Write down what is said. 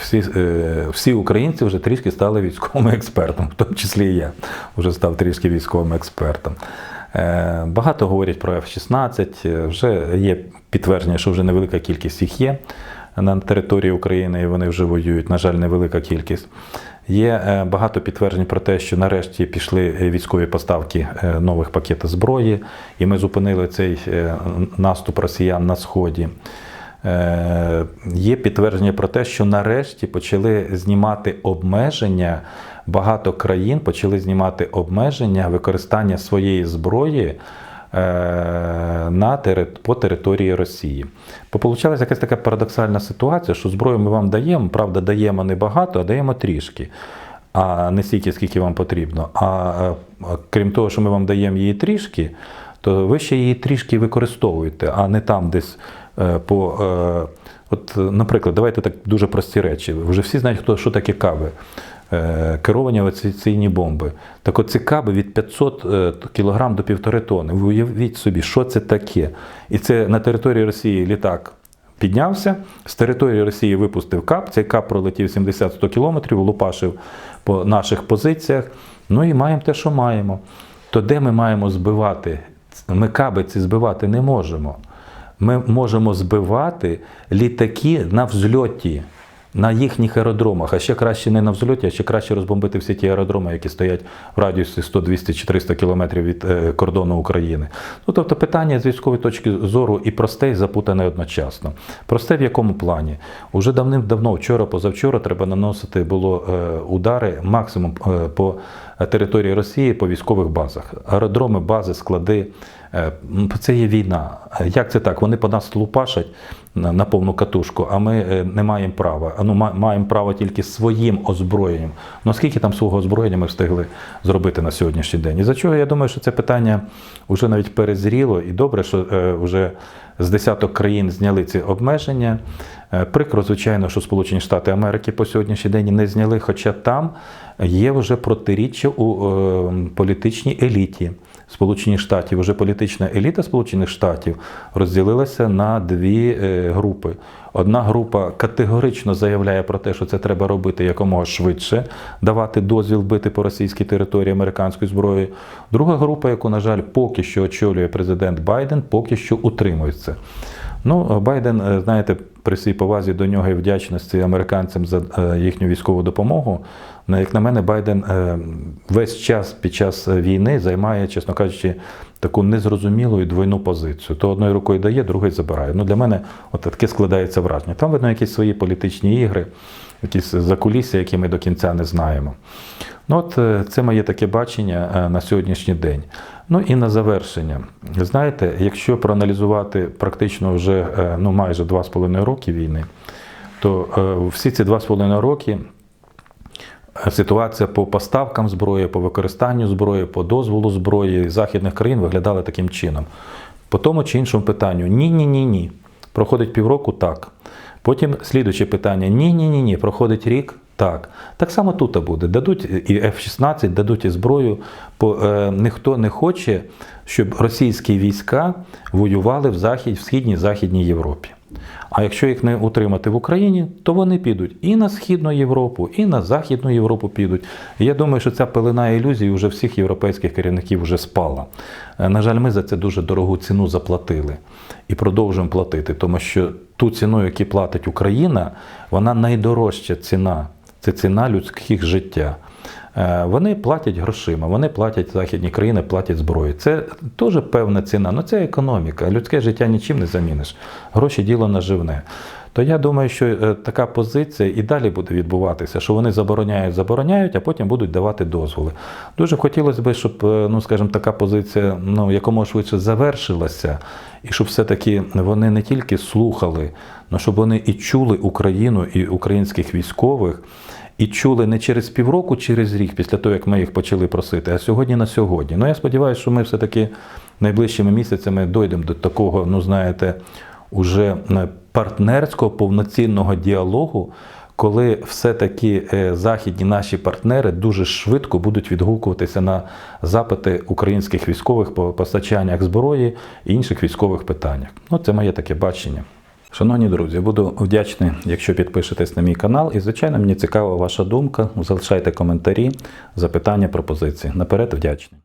всі, е, всі українці вже трішки стали військовими експертами, в тому числі і я вже став трішки військовим експертом. Е, Багато говорять про F-16, е, вже є підтвердження, що вже невелика кількість їх є на території України, і вони вже воюють, на жаль, невелика кількість. Є багато підтверджень про те, що нарешті пішли військові поставки нових пакетів зброї, і ми зупинили цей наступ росіян на сході. Е, Є підтвердження про те, що нарешті почали знімати обмеження. Багато країн почали знімати обмеження використання своєї зброї е, на по території Росії. Получалася якась така парадоксальна ситуація, що зброю ми вам даємо, правда, даємо не багато, а даємо трішки. А не стільки, скільки вам потрібно. А крім того, що ми вам даємо її трішки, то ви ще її трішки використовуєте, а не там десь по. е, От, е, наприклад, давайте так дуже прості речі. Вже всі знають, хто що таке каби. Е, Керовані авіаційні бомби. Так от ці каби від 500 е, кг до 1,5 тонни. Ви уявіть собі, що це таке. І це на території Росії літак піднявся, з території Росії випустив кап. Цей кап пролетів 70-100 кілометрів, лупашив по наших позиціях. Ну і маємо те, що маємо. То де ми маємо збивати? Ми каби ці збивати не можемо. Ми можемо збивати літаки на взльоті, на їхніх аеродромах. А ще краще не на взльоті, а ще краще розбомбити всі ті аеродроми, які стоять в радіусі 100, 200 чи 300 кілометрів від е, кордону України. Ну, тобто питання з військової точки зору і просте, і запутане одночасно. Просте в якому плані? Уже давним-давно, вчора, позавчора, треба наносити було е, удари максимум е, по території Росії по військових базах. Аеродроми, бази, склади. Е, Це є війна. Е, Як це так? Вони по нас лупашать на, повну катушку, а ми е, не маємо права. Ну маємо право тільки своїм озброєнням. Ну скільки там свого озброєння ми встигли зробити на сьогоднішній день? І за чого я думаю, що це питання вже навіть перезріло, і добре, що вже з десяток країн зняли ці обмеження. Прикро, звичайно, що Сполучені Штати Америки по сьогоднішній день не зняли, хоча там є вже протиріччя у політичній еліті. Сполучені Штатів, вже політична еліта Сполучених Штатів розділилася на дві е, групи. Одна група категорично заявляє про те, що це треба робити якомога швидше, давати дозвіл бити по російській території американською зброєю. Друга група, яку, на жаль, поки що очолює президент Байден, поки що утримується. Ну, Байден, е, знаєте, при всій повазі до нього і вдячності американцям за е, їхню військову допомогу. Ну, Як на мене, Байден е, весь час під час війни займає, чесно кажучи, таку незрозумілу і двойну позицію. То одною рукою дає, другою забирає. Ну, для мене от таке складається враження. Там видно якісь свої політичні ігри, якісь закулісся, які ми до кінця не знаємо. Ну, от е, це моє таке бачення е, на сьогоднішній день. Ну і на завершення. Знаєте, якщо проаналізувати практично вже е, ну, майже 2,5 роки війни, то е, всі ці 2,5 роки е, ситуація по поставкам зброї, по використанню зброї, по дозволу зброї західних країн виглядала таким чином. По тому чи іншому питанню ні, ні, ні, ні. Проходить півроку так. Потім слідуюче питання: ні, ні, ні, ні. Проходить рік. Так, так само тут буде. Дадуть і F-16, дадуть і зброю. Бо е, ніхто не хоче, щоб російські війська воювали в захід, в східній західній Європі. А якщо їх не утримати в Україні, то вони підуть і на Східну Європу, і на Західну Європу підуть. І я думаю, що ця пелена ілюзій уже всіх європейських керівників вже спала. Е, На жаль, ми за це дуже дорогу ціну заплатили і продовжуємо платити, тому що ту ціну, яку платить Україна, вона найдорожча ціна. Це ціна людських життя. Е, Вони платять грошима, вони платять західні країни, платять зброю. Це теж певна ціна. Ну це економіка. Людське життя нічим не заміниш. Гроші діло наживне. То я думаю, що е, така позиція і далі буде відбуватися, що вони забороняють, забороняють, а потім будуть давати дозволи. Дуже хотілося б, щоб, е, ну скажімо, така позиція ну, якомога швидше завершилася, і щоб все-таки вони не тільки слухали, але щоб вони і чули Україну і українських військових. І чули не через півроку, через рік, після того, як ми їх почали просити, а сьогодні на сьогодні. Ну я сподіваюся, що ми все-таки найближчими місяцями дійдемо до такого, ну знаєте, уже е, партнерського повноцінного діалогу, коли все-таки е, західні наші партнери дуже швидко будуть відгукуватися на запити українських військових по постачаннях зброї і інших військових питаннях. Ну, це моє таке бачення. Шановні друзі, буду вдячний, якщо підпишетесь на мій канал. І, звичайно, мені цікава ваша думка. Залишайте коментарі, запитання, пропозиції. Наперед вдячний.